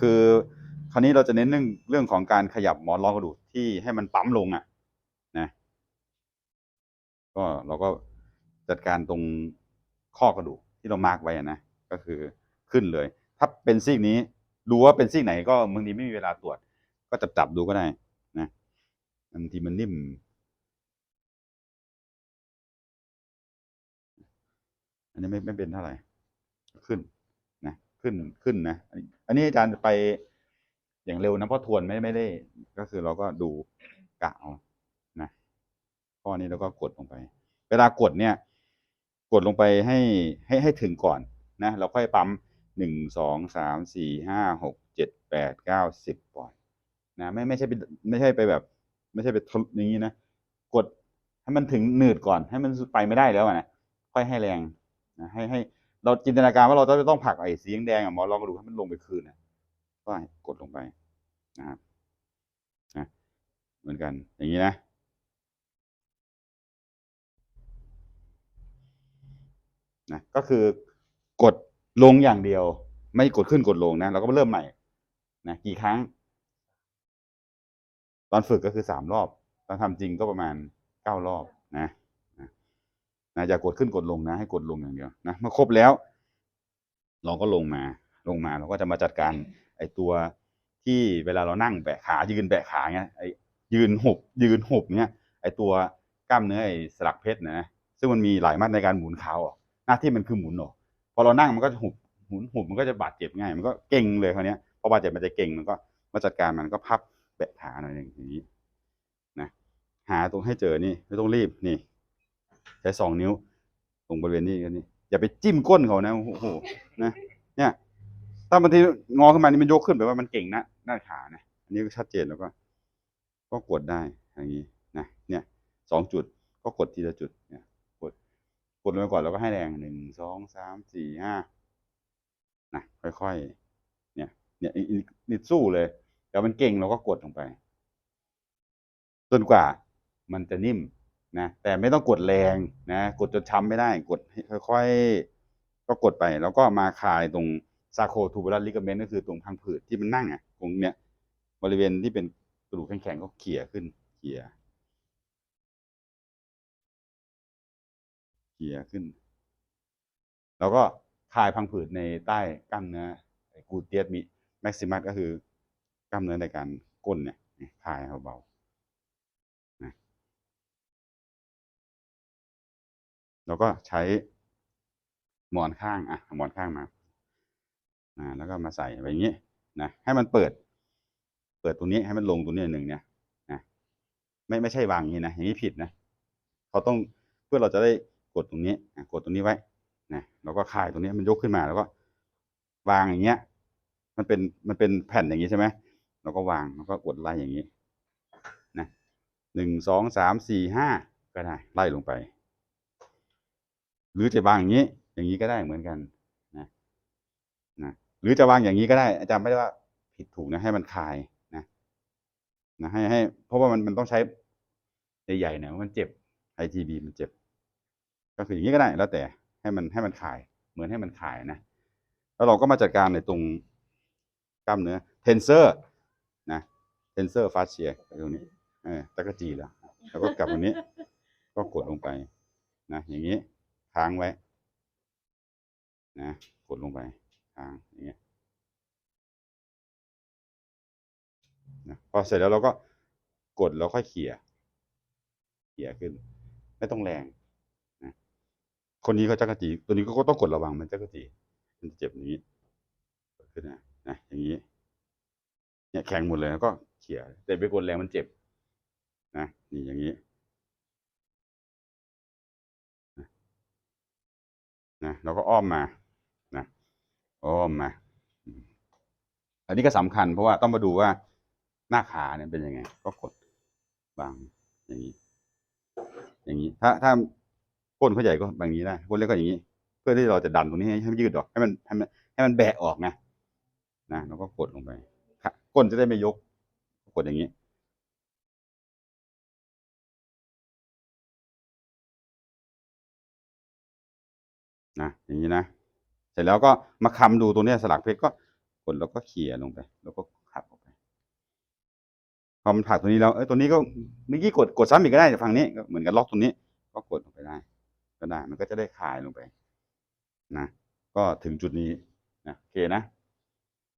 คือคราวนี้เราจะเน้นเรื่องเรื่องของการขยับหมอนรองกระดูกที่ให้มันปั๊มลงอะนะก็เราก็จัดการตรงข้อกระดูกที่เรามาร์กไว้อะนะก็คือขึ้นเลย ถ้าเป็นซีกนี้ดูว่าเป็นซีกไหนก็บางทีไม่มีเวลาตรวจ ก็จับจับดูก็ได้นะบางทีมันนิ่มอันนี้ไม่ไม่เป็นเท่าไหร่ขึ้น ขึ้นขึ้นนะอันนี้อาจารย์ไปอย่างเร็วนะเพราะทวนไม่ไม่ได้ ก็คือเราก็ดูกะเอานะข้อนี้เราก็กดลงไป เวลากดเนี่ย กดลงไปให้ให้ให้ถึงก่อนนะเราค่อยปั๊มหนึ่งสองสามสี่ห้าหกเจ็ดแปดเก้าสิบปล่อยนะไม่ไม่ใช่ไปไม่ใช่ไปแบบ ไม่ใช่ไปทะอย่างนี้นะกดให้มันถึงหนืดก่อน ให้มันไปไม่ได้แล้วนะค่อยให้แรงนะให้ให้ เราจินตนาการว่าเราจะต้องผลักไอ้สีแดงๆอะหมอลองดูให้มันลงไปคืนนะก็กดลงไปนะครับนะเหมือนกัน อย่างนี้นะนะก็คือกดลงอย่างเดียว ไม่กดขึ้นกดลงนะเราก็เริ่มใหม่นะกี่ครั้ง ตอนฝึกก็คือสามรอบ ตอนทำจริงก็ประมาณเก้ารอบนะ นะนะอย่ากดขึ้นกดลงนะให้กดลงอย่างเดียวนะเมื่อครบแล้ว เราก็ลงมาลงมาเราก็จะมาจัดการไอ้ตัวที่เวลาเรานั่งแบะขายืนแบะขาเงี้ยไอ้ยืนหบยืนหบเนี้ยไอ้ตัวกล้ามเนื้อไอ้สลักเพชรนะซึ่งมันมีหลายมัดในการหมุนเขาออกหน้าที่มันคือหมุนออกพอเรานั่งมันก็จะหุบหมุนหุบมันก็จะบาดเจ็บง่าย มันก็เก่งเลยคราวเนี้ยพอบาดเจ็บมันจะเก่งมันก็มาจัดการมันก็พับแบะขาหน่อยหนึ่งอย่างนี้นะหาตรงให้เจอนี่ไม่ต้องรีบนี่ ใช้สองนิ้ว ตรงบริเวณนี้กันนี่อย่าไปจิ้มก้นเขานะโอ้โหนะเนี่ย ถ้าบางทีงอขึ้นมานี่มันยกขึ้นแปลว่ามันเก่งนะด้าขานะอันนี้ก็ชัดเจนแล้วก็ ก็กดได้อย่างนี้นะเนี่ยสองจุดก็กดทีละจุดเนี่ยกดกดลงไปก่อนแล้วก็ให้แรงหนึ่งสองสามสี่ห้านะค่อยๆเนี่ย เนี่ยนี่สู้เลยแต่มันเก่งเราก็กดลงไป จนกว่ามันจะนิ่ม นะแต่ไม่ต้องกดแรงนะกดจนช้ำไม่ได้กดค่อยๆ ก็กดไปแล้วก็มาคลายตรงซาโคทูบูลัสลิกาเมนต์ก็คือตรงพังผืดที่มันนั่งอะตรงเนี้ยบริเวณที่เป็นกระดูกแข็งๆก็เขี่ยขึ้นเขี่ยเขี่ยขึ้น แล้วก็คลายพังผืดในใต้กล้ามเนื้อกูเตียสมิแม็กซิมัสก็คือกล้ามเนื้อในการก้นเนี่ยคลายเบาๆนะ แล้วก็ใช้หมอนข้างอะหมอนข้างมาอ่าแล้วก็มาใส่ไว้อย่างนี้นะให้มันเปิด เปิดตรงนี้ให้มันลงตรงนี้หนึ่งเนี่ยนะไม่ไม่ใช่วางอย่างนี้นะอย่างนี้ผิดนะเขาต้องเพื่อเราจะได้กดตรงนี้กดตรงนี้ไว้นะแล้วก็คลายตรงนี้มันยกขึ้นมาแล้วก็ วางอย่างเงี้ย มันเป็นมันเป็นแผ่นอย่างนี้ใช่ไหมเราก็วางแล้วก็กดไล่อย่างนี้นะหนึ่งสองสามสี่ห้าก็ได้ไล่ลงไป หรือจะวางอย่างนี้ อย่างนี้ก็ได้เหมือนกันนะนะหรือจะวางอย่างนี้ก็ได้ อาจารย์ไม่ได้ว่าผิดถูกนะให้มันคลายนะนะให้ให้ เพราะว่ามันมันต้องใช้ใหญ่ๆหน่อยมันเจ็บ IGB มันเจ็บ ก็คืออย่างนี้ก็ได้แล้วแต่ให้มันให้มันคลาย เหมือนให้มันคลายนะแล้วเราก็มาจัดการในตรงกล้ามเนื้อเทนเซอร์นะเทนเซอร์ฟาสเชียตรงนี้เออตะกจีแล้วแล้วก็กลับตรงนี้ ก็กดลงไปนะอย่างนี้ ค้างไว้ นะกดลงไปค้างอย่างเงี้ยนะพอเสร็จแล้วเราก็กดแล้วค่อยเขี่ยเขี่ยขึ้น ไม่ต้องแรงนะคนนี้ก็จักรจีตัวนี้ก็ต้องกดระวังมันจักรจีมันจะเจ็บอย่างนี้เกิดขึ้นนะนะอย่างนี้ เนี่ยแข็งหมดเลยแล้วก็เขี่ยแต่ไปกดแรงมันเจ็บ นะนี่อย่างนี้ นะเราก็อ้อมมานะอ้อมมาอันนี้ก็สำคัญเพราะว่าต้องมาดูว่าหน้าขาเนี่ยเป็นยังไง ก็กดบางอย่างนี้ อย่างนี้ ถ้าถ้าก้นเขาใหญ่ก็แบบนี้ได้ก้นเล็กก็อย่างนี้ เพื่อที่เราจะดันตรงนี้ให้ให้มันยืดออกให้มันให้มันให้มันแบะออกนะนะแล้วก็กดลงไปก้นจะได้ไม่ยก กดอย่างนี้ นะอย่างนี้นะ เสร็จแล้วก็มาคำดูตัวนี้สลักเพชรก็กดแล้วก็เขี่ยลงไป แล้วก็ผักออกไปพอมันผักตัวนี้แล้วเอ้ยตัวนี้ก็เมื่อกี้กดกดซ้ำอีกก็ได้ฝั่งนี้ก็เหมือนกันล็อกตรงนี้ ก็กดลงไปได้ ก็ได้มันก็จะได้คลายลงไป นะก็ถึงจุดนี้นะโอเคนะ